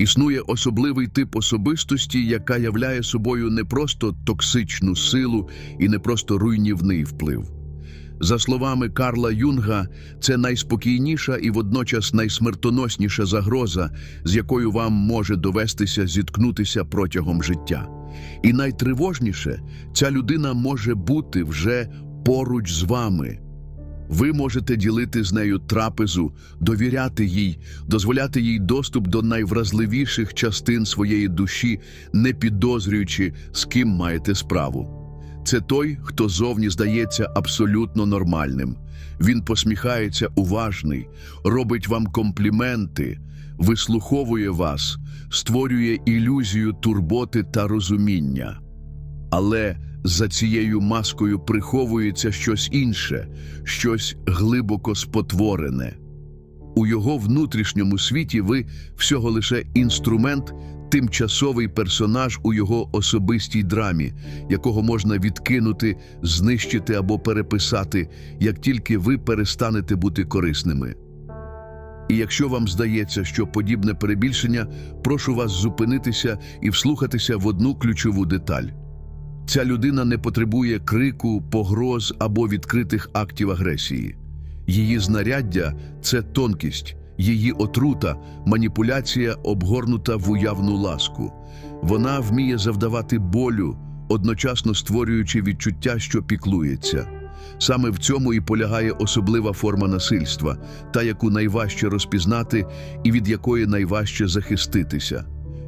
Існує особливий тип особистості, яка являє собою не просто токсичну силу і не просто руйнівний вплив. За словами Карла Юнга, це найспокійніша і водночас найсмертоносніша загроза, з якою вам може довестися зіткнутися протягом життя. І найтривожніше, ця людина може бути вже поруч з вами. Ви можете ділити з нею трапезу, довіряти їй, дозволяти їй доступ до найвразливіших частин своєї душі, не підозрюючи, з ким маєте справу. Це той, хто зовні здається абсолютно нормальним. Він посміхається уважний, робить вам компліменти, вислуховує вас, створює ілюзію турботи та розуміння. Але за цією маскою приховується щось інше, щось глибоко спотворене. У його внутрішньому світі ви всього лише інструмент, тимчасовий персонаж у його особистій драмі, якого можна відкинути, знищити або переписати, як тільки ви перестанете бути корисними. І якщо вам здається, що подібне перебільшення, прошу вас зупинитися і вслухатися в одну ключову деталь. Ця людина не потребує крику, погроз або відкритих актів агресії. Її знаряддя це тонкість, її отрута, маніпуляція, обгорнута в уявну ласку. Вона вміє завдавати болю, одночасно створюючи відчуття, що піклується. Саме в цьому і полягає особлива форма насильства, та яку найважче розпізнати і від якої найважче захиститися.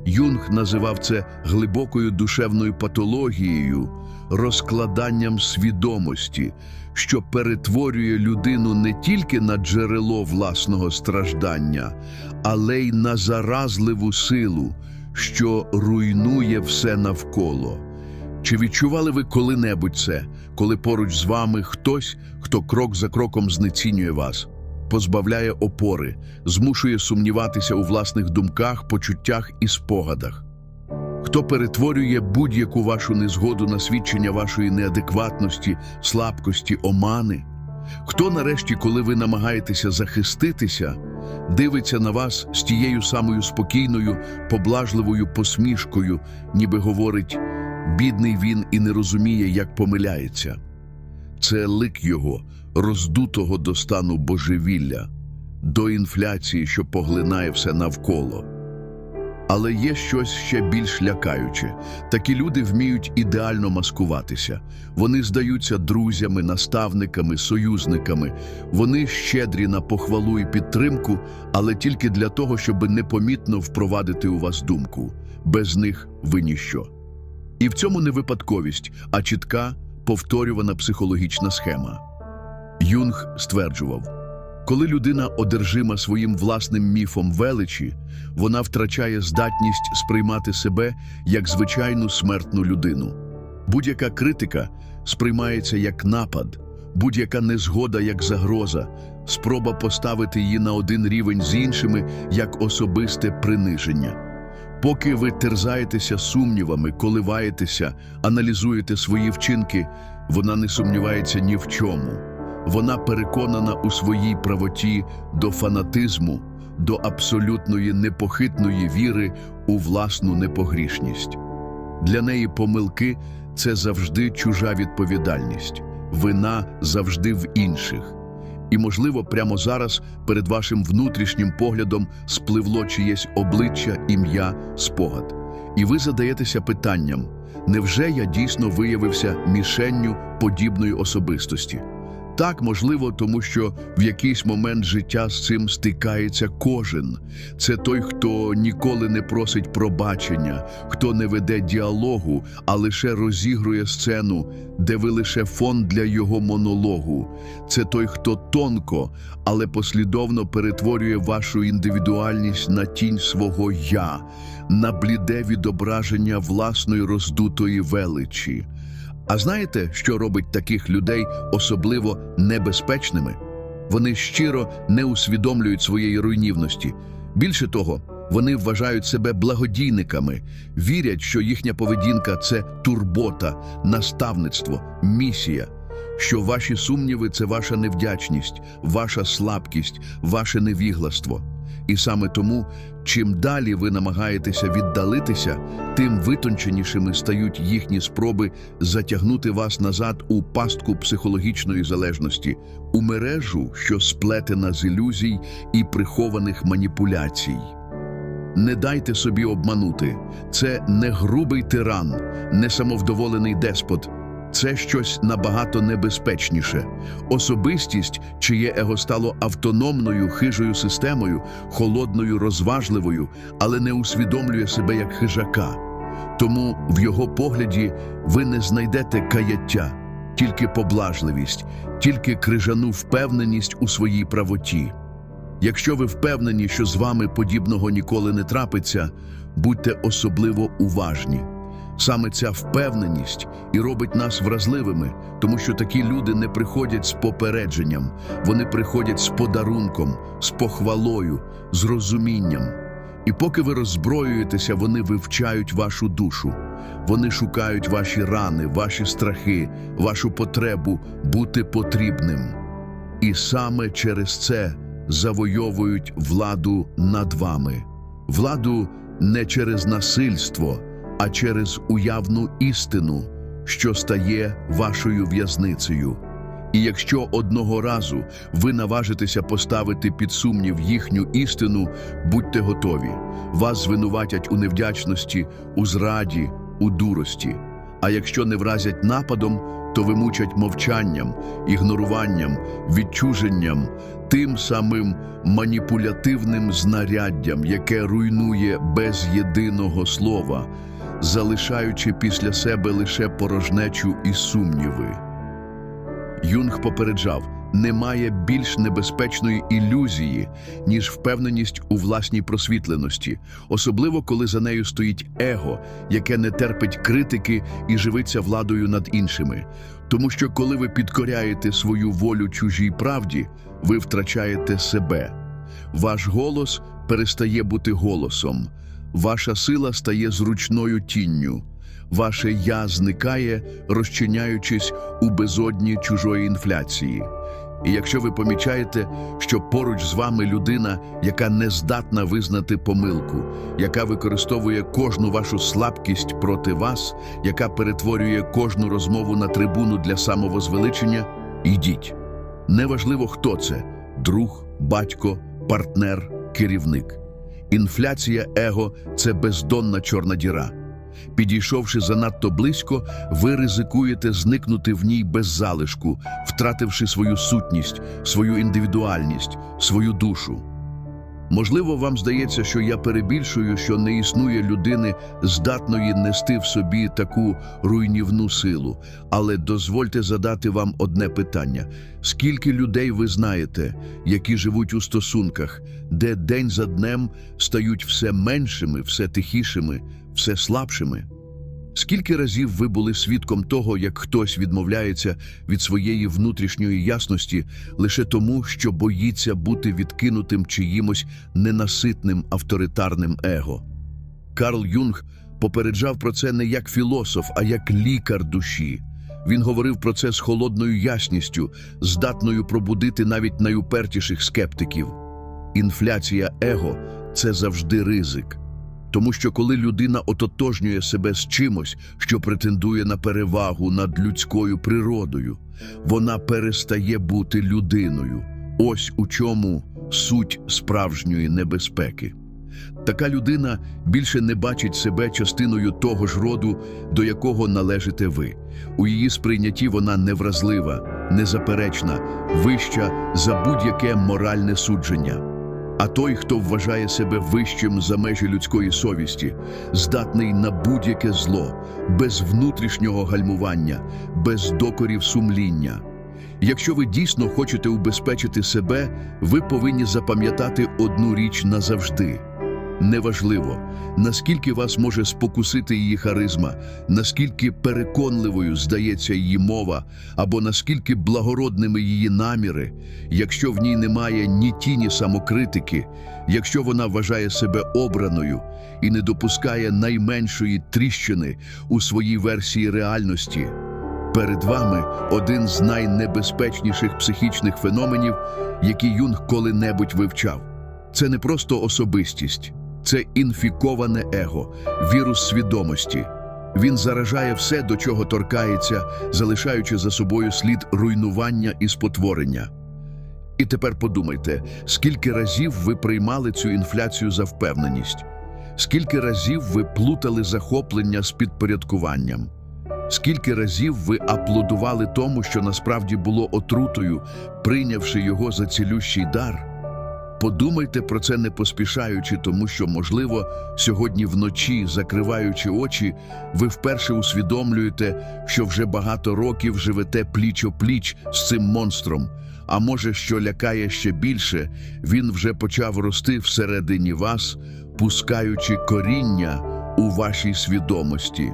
Юнг називав це глибокою душевною патологією, розкладанням свідомості, що перетворює людину не тільки на джерело власного страждання, але й на заразливу силу, що руйнує все навколо. Чи відчували ви коли-небудь це, коли поруч з вами хтось, хто крок за кроком знецінює вас, позбавляє опори, змушує сумніватися у власних думках, почуттях і спогадах? Хто перетворює будь-яку вашу незгоду на свідчення вашої неадекватності, слабкості, омани? Хто нарешті, коли ви намагаєтеся захиститися, дивиться на вас з тією самою спокійною, поблажливою посмішкою, ніби говорить бідний він і не розуміє, як помиляється? Це лик його, роздутого до стану божевілля, до інфляції, що поглинає все навколо. Але є щось ще більш лякаюче. Такі люди вміють ідеально маскуватися. Вони здаються друзями, наставниками, союзниками. Вони щедрі на похвалу і підтримку, але тільки для того, щоб непомітно впровадити у вас думку. Без них ви ніщо. І в цьому не випадковість, а чітка, повторювана психологічна схема. Юнг стверджував, коли людина одержима своїм власним міфом величі, вона втрачає здатність сприймати себе як звичайну смертну людину. Будь-яка критика сприймається як напад, будь-яка незгода як загроза, спроба поставити її на один рівень з іншими як особисте приниження. Поки ви терзаєтеся сумнівами, коливаєтеся, аналізуєте свої вчинки, вона не сумнівається ні в чому. Вона переконана у своїй правоті до фанатизму, до абсолютної непохитної віри у власну непогрішність. Для неї помилки це завжди чужа відповідальність, вина завжди в інших. І, можливо, прямо зараз перед вашим внутрішнім поглядом спливло чиєсь обличчя, ім'я, спогад. І ви задаєтеся питанням: невже я дійсно виявився мішенню подібної особистості? Так, можливо, тому що в якийсь момент життя з цим стикається кожен. Це той, хто ніколи не просить пробачення, хто не веде діалогу, а лише розігрує сцену, де ви лише фон для його монологу. Це той, хто тонко, але послідовно перетворює вашу індивідуальність на тінь свого я, на бліде відображення власної роздутої величі. А знаєте, що робить таких людей особливо небезпечними? Вони щиро не усвідомлюють своєї руйнівності. Більше того, вони вважають себе благодійниками, вірять, що їхня поведінка це турбота, наставництво, місія, що ваші сумніви це ваша невдячність, ваша слабкість, ваше невігластво. І саме тому, чим далі ви намагаєтеся віддалитися, тим витонченішими стають їхні спроби затягнути вас назад у пастку психологічної залежності, у мережу, що сплетена з ілюзій і прихованих маніпуляцій. Не дайте собі обманути. Це не грубий тиран, не самовдоволений деспот. Це щось набагато небезпечніше. Особистість, чиє его стало автономною хижою системою, холодною, розважливою, але не усвідомлює себе як хижака. Тому в його погляді ви не знайдете каяття, тільки поблажливість, тільки крижану впевненість у своїй правоті. Якщо ви впевнені, що з вами подібного ніколи не трапиться, будьте особливо уважні. Саме ця впевненість і робить нас вразливими, тому що такі люди не приходять з попередженням, вони приходять з подарунком, з похвалою, з розумінням. І поки ви роззброюєтеся, вони вивчають вашу душу. Вони шукають ваші рани, ваші страхи, вашу потребу бути потрібним. І саме через це завойовують владу над вами. Владу не через насильство, а через уявну істину, що стає вашою в'язницею. І якщо одного разу ви наважитеся поставити під сумнів їхню істину, будьте готові. Вас звинуватять у невдячності, у зраді, у дурості. А якщо не вразять нападом, то вимучать мовчанням, ігноруванням, відчуженням, тим самим маніпулятивним знаряддям, яке руйнує без єдиного слова, залишаючи після себе лише порожнечу і сумніви. Юнг попереджав, немає більш небезпечної ілюзії, ніж впевненість у власній просвітленості, особливо коли за нею стоїть его, яке не терпить критики і живиться владою над іншими. Тому що коли ви підкоряєте свою волю чужій правді, ви втрачаєте себе. Ваш голос перестає бути голосом, ваша сила стає зручною тінню. Ваше я зникає, розчиняючись у безодні чужої інфляції. І якщо ви помічаєте, що поруч з вами людина, яка не здатна визнати помилку, яка використовує кожну вашу слабкість проти вас, яка перетворює кожну розмову на трибуну для самовозвеличення, йдіть. Неважливо, хто це друг, батько, партнер, керівник. Інфляція его це бездонна чорна діра. Підійшовши занадто близько, ви ризикуєте зникнути в ній без залишку, втративши свою сутність, свою індивідуальність, свою душу. Можливо, вам здається, що я перебільшую, що не існує людини, здатної нести в собі таку руйнівну силу. Але дозвольте задати вам одне питання: скільки людей ви знаєте, які живуть у стосунках, де день за днем стають все меншими, все тихішими, все слабшими? Скільки разів ви були свідком того, як хтось відмовляється від своєї внутрішньої ясності лише тому, що боїться бути відкинутим чиїмось ненаситним авторитарним его? Карл Юнг попереджав про це не як філософ, а як лікар душі. Він говорив про це з холодною ясністю, здатною пробудити навіть найупертіших скептиків. Інфляція его це завжди ризик. Тому що коли людина ототожнює себе з чимось, що претендує на перевагу над людською природою, вона перестає бути людиною. Ось у чому суть справжньої небезпеки. Така людина більше не бачить себе частиною того ж роду, до якого належите ви. У її сприйнятті вона невразлива, незаперечна, вища за будь-яке моральне судження. А той, хто вважає себе вищим за межі людської совісті, здатний на будь-яке зло, без внутрішнього гальмування, без докорів сумління. Якщо ви дійсно хочете убезпечити себе, ви повинні запам'ятати одну річ назавжди. Неважливо, наскільки вас може спокусити її харизма, наскільки переконливою здається її мова, або наскільки благородними її наміри, якщо в ній немає ні тіні самокритики, якщо вона вважає себе обраною і не допускає найменшої тріщини у своїй версії реальності. Перед вами один з найнебезпечніших психічних феноменів, які Юнг коли-небудь вивчав. це не просто особистість, це інфіковане его, вірус свідомості. Він заражає все, до чого торкається, залишаючи за собою слід руйнування і спотворення. І тепер подумайте, скільки разів ви приймали цю інфляцію за впевненість, скільки разів ви плутали захоплення з підпорядкуванням, скільки разів ви аплодували тому, що насправді було отрутою, прийнявши його за цілющий дар. Подумайте про це не поспішаючи, тому що, можливо, сьогодні вночі, закриваючи очі, ви вперше усвідомлюєте, що вже багато років живете пліч-о-пліч з цим монстром. А може, що лякає ще більше, він вже почав рости всередині вас, пускаючи коріння у вашій свідомості.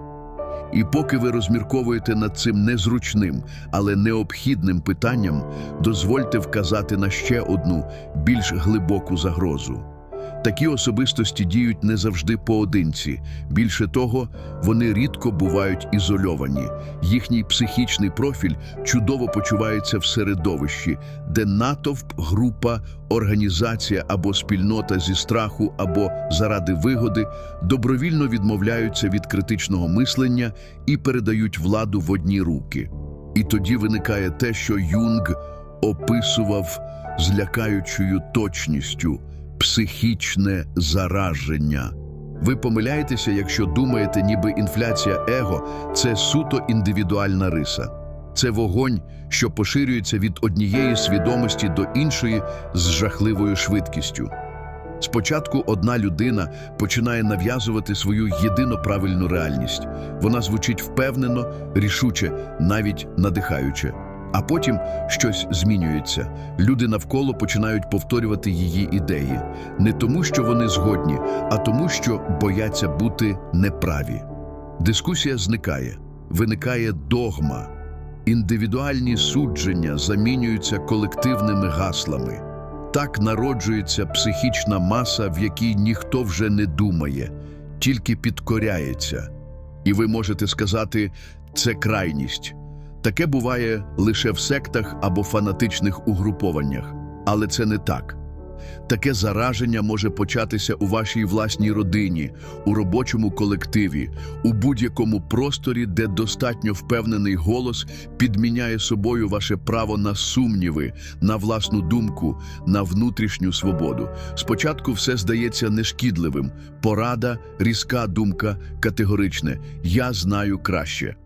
І поки ви розмірковуєте над цим незручним, але необхідним питанням, дозвольте вказати на ще одну більш глибоку загрозу. Такі особистості діють не завжди поодинці. Більше того, вони рідко бувають ізольовані. Їхній психічний профіль чудово почувається в середовищі, де натовп, група, організація або спільнота зі страху або заради вигоди добровільно відмовляються від критичного мислення і передають владу в одні руки. І тоді виникає те, що Юнг описував з лякаючою точністю психічне зараження. Ви помиляєтеся, якщо думаєте, ніби інфляція его це суто індивідуальна риса. Це вогонь, що поширюється від однієї свідомості до іншої з жахливою швидкістю. Спочатку одна людина починає нав'язувати свою єдино правильну реальність. Вона звучить впевнено, рішуче, навіть надихаюче. А потім щось змінюється. Люди навколо починають повторювати її ідеї не тому, що вони згодні, а тому, що бояться бути неправі. Дискусія зникає, виникає догма. Індивідуальні судження замінюються колективними гаслами. Так народжується психічна маса, в якій ніхто вже не думає, тільки підкоряється. І ви можете сказати, це крайність. Таке буває лише в сектах або фанатичних угрупованнях, але це не так. Таке зараження може початися у вашій власній родині, у робочому колективі, у будь-якому просторі, де достатньо впевнений голос підміняє собою ваше право на сумніви, на власну думку, на внутрішню свободу. Спочатку все здається нешкідливим. Порада, різка думка, категоричне Я знаю краще.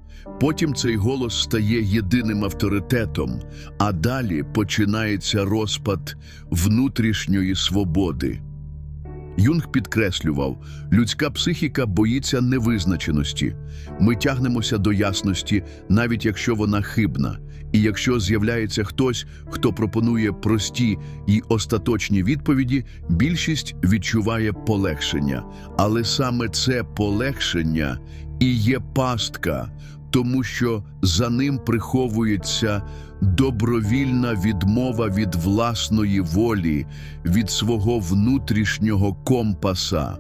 Потім цей голос стає єдиним авторитетом, а далі починається розпад внутрішньої свободи. Юнг підкреслював, людська психіка боїться невизначеності. Ми тягнемося до ясності, навіть якщо вона хибна. І якщо з'являється хтось, хто пропонує прості й остаточні відповіді, більшість відчуває полегшення. Але саме це полегшення і є пастка, тому що за ним приховується добровільна відмова від власної волі, від свого внутрішнього компаса.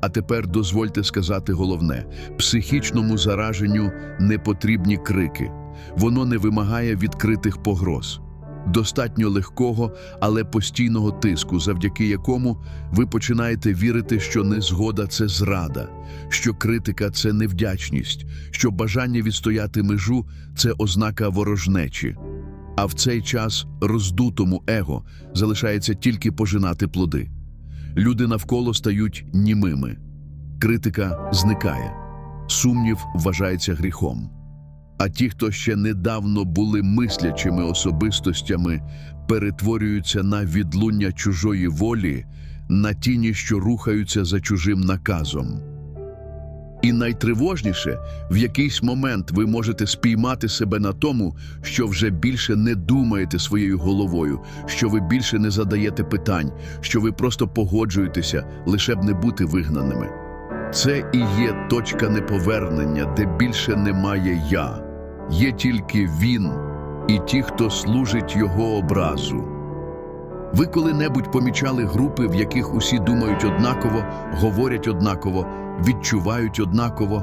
А тепер дозвольте сказати головне: психічному зараженню не потрібні крики, воно не вимагає відкритих погроз. Достатньо легкого, але постійного тиску, завдяки якому ви починаєте вірити, що незгода це зрада, що критика це невдячність, що бажання відстояти межу це ознака ворожнечі. А в цей час роздутому его залишається тільки пожинати плоди. Люди навколо стають німими, критика зникає, сумнів вважається гріхом. А ті, хто ще недавно були мислячими особистостями, перетворюються на відлуння чужої волі, на тіні, що рухаються за чужим наказом. І найтривожніше, в якийсь момент ви можете спіймати себе на тому, що вже більше не думаєте своєю головою, що ви більше не задаєте питань, що ви просто погоджуєтеся, лише б не бути вигнаними. Це і є точка неповернення, де більше немає я, є тільки він і ті, хто служить його образу. Ви коли-небудь помічали групи, в яких усі думають однаково, говорять однаково, відчувають однаково,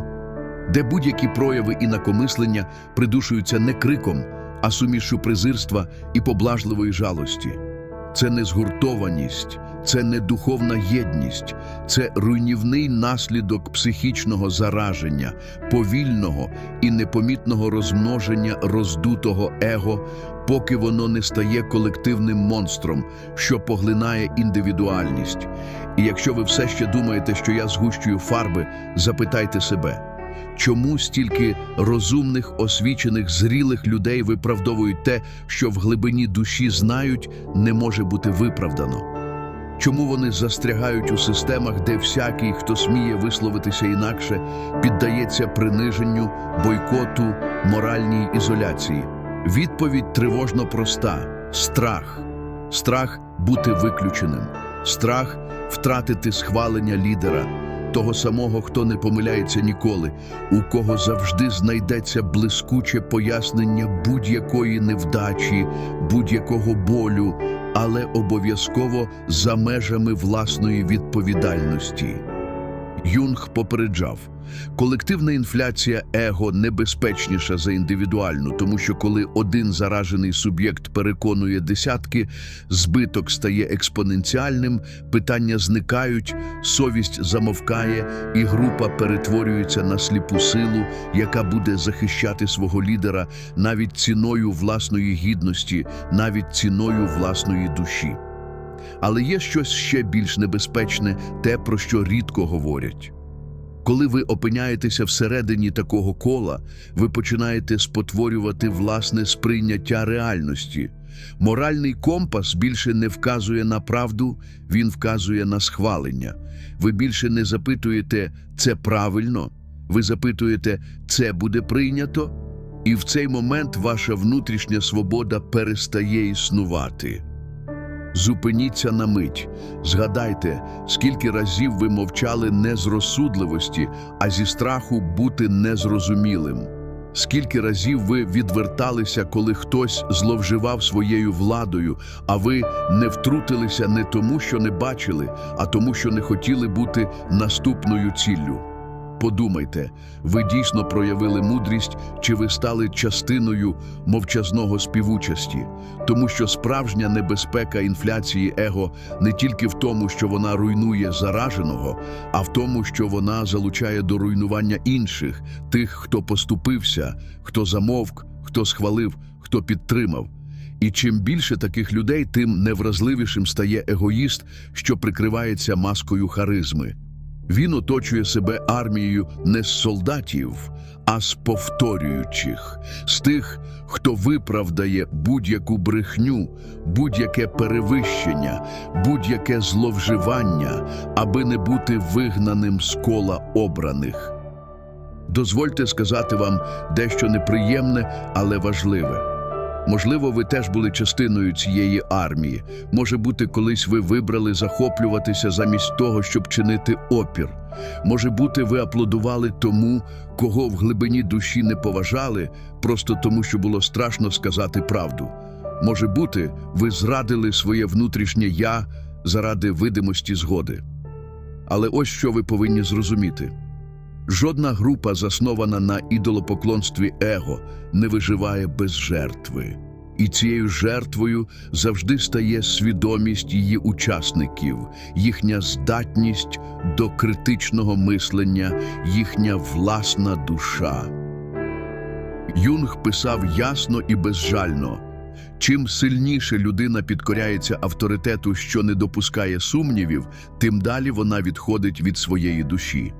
де будь-які прояви інакомислення придушуються не криком, а сумішю презирства і поблажливої жалості. Це не згуртованість, це не духовна єдність, це руйнівний наслідок психічного зараження, повільного і непомітного розмноження роздутого его, поки воно не стає колективним монстром, що поглинає індивідуальність. І якщо ви все ще думаєте, що я згущую фарби, запитайте себе. Чому стільки розумних, освічених, зрілих людей виправдовують те, що в глибині душі знають, не може бути виправдано? Чому вони застрягають у системах, де всякий, хто сміє висловитися інакше, піддається приниженню, бойкоту, моральній ізоляції? Відповідь тривожно проста: страх. Страх бути виключеним, страх втратити схвалення лідера, того самого, хто не помиляється ніколи, у кого завжди знайдеться блискуче пояснення будь-якої невдачі, будь-якого болю, але обов'язково за межами власної відповідальності. Юнг попереджав, колективна інфляція его небезпечніша за індивідуальну, тому що коли один заражений суб'єкт переконує десятки, збиток стає експоненціальним, питання зникають, совість замовкає, і група перетворюється на сліпу силу, яка буде захищати свого лідера навіть ціною власної гідності, навіть ціною власної душі. Але є щось ще більш небезпечне, те, про що рідко говорять. Коли ви опиняєтеся всередині такого кола, ви починаєте спотворювати власне сприйняття реальності. Моральний компас більше не вказує на правду, він вказує на схвалення. Ви більше не запитуєте «це правильно», ви запитуєте «це буде прийнято?» І в цей момент ваша внутрішня свобода перестає існувати. Зупиніться на мить. Згадайте, скільки разів ви мовчали не з розсудливості, а зі страху бути незрозумілим. Скільки разів ви відверталися, коли хтось зловживав своєю владою, а ви не втрутилися не тому, що не бачили, а тому, що не хотіли бути наступною ціллю. Подумайте, ви дійсно проявили мудрість, чи ви стали частиною мовчазного співучасті, тому що справжня небезпека інфляції его не тільки в тому, що вона руйнує зараженого, а в тому, що вона залучає до руйнування інших, тих, хто поступився, хто замовк, хто схвалив, хто підтримав. І чим більше таких людей, тим невразливішим стає егоїст, що прикривається маскою харизми. Він оточує себе армією не з солдатів, а з повторюючих, з тих, хто виправдає будь-яку брехню, будь-яке перевищення, будь-яке зловживання, аби не бути вигнаним з кола обраних. Дозвольте сказати вам дещо неприємне, але важливе. Можливо, ви теж були частиною цієї армії. Може бути, колись ви вибрали захоплюватися замість того, щоб чинити опір. Може бути, ви аплодували тому, кого в глибині душі не поважали, просто тому, що було страшно сказати правду. Може бути, ви зрадили своє внутрішнє я заради видимості згоди. Але ось що ви повинні зрозуміти. Жодна група, заснована на ідолопоклонстві его, не виживає без жертви. І цією жертвою завжди стає свідомість її учасників, їхня здатність до критичного мислення, їхня власна душа. Юнг писав ясно і безжально. Чим сильніше людина підкоряється авторитету, що не допускає сумнівів, тим далі вона відходить від своєї душі.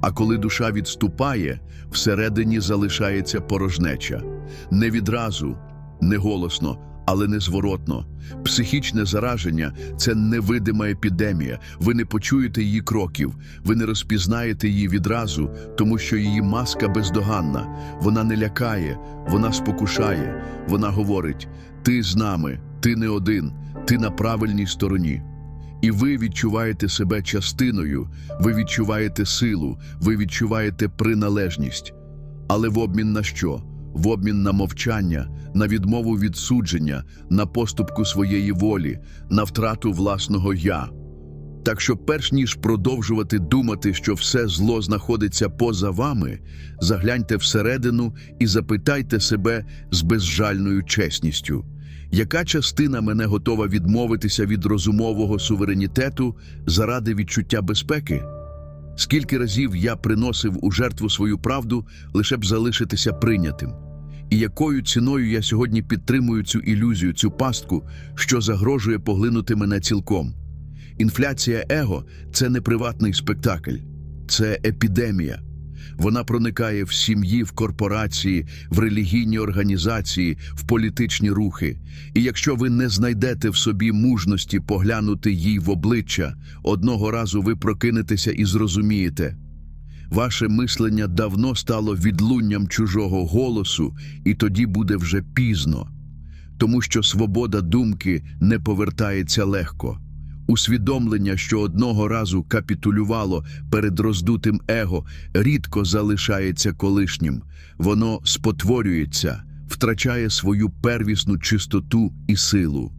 А коли душа відступає, всередині залишається порожнеча. Не відразу, не голосно, але незворотно. Психічне зараження це невидима епідемія. Ви не почуєте її кроків, ви не розпізнаєте її відразу, тому що її маска бездоганна. Вона не лякає, вона спокушає, вона говорить: ти з нами, ти не один, ти на правильній стороні. І ви відчуваєте себе частиною, ви відчуваєте силу, ви відчуваєте приналежність. Але в обмін на що? В обмін на мовчання, на відмову від судження, на поступку своєї волі, на втрату власного я. Так що, перш ніж продовжувати думати, що все зло знаходиться поза вами, загляньте всередину і запитайте себе з безжальною чесністю. Яка частина мене готова відмовитися від розумового суверенітету заради відчуття безпеки? Скільки разів я приносив у жертву свою правду, лише б залишитися прийнятим? І якою ціною я сьогодні підтримую цю ілюзію, цю пастку, що загрожує поглинути мене цілком? Інфляція его це не приватний спектакль, це епідемія. Вона проникає в сім'ї, в корпорації, в релігійні організації, в політичні рухи. І якщо ви не знайдете в собі мужності поглянути їй в обличчя, одного разу ви прокинетеся і зрозумієте. Ваше мислення давно стало відлунням чужого голосу, і тоді буде вже пізно. Тому що свобода думки не повертається легко. Усвідомлення, що одного разу капітулювало перед роздутим его, рідко залишається колишнім. Воно спотворюється, втрачає свою первісну чистоту і силу.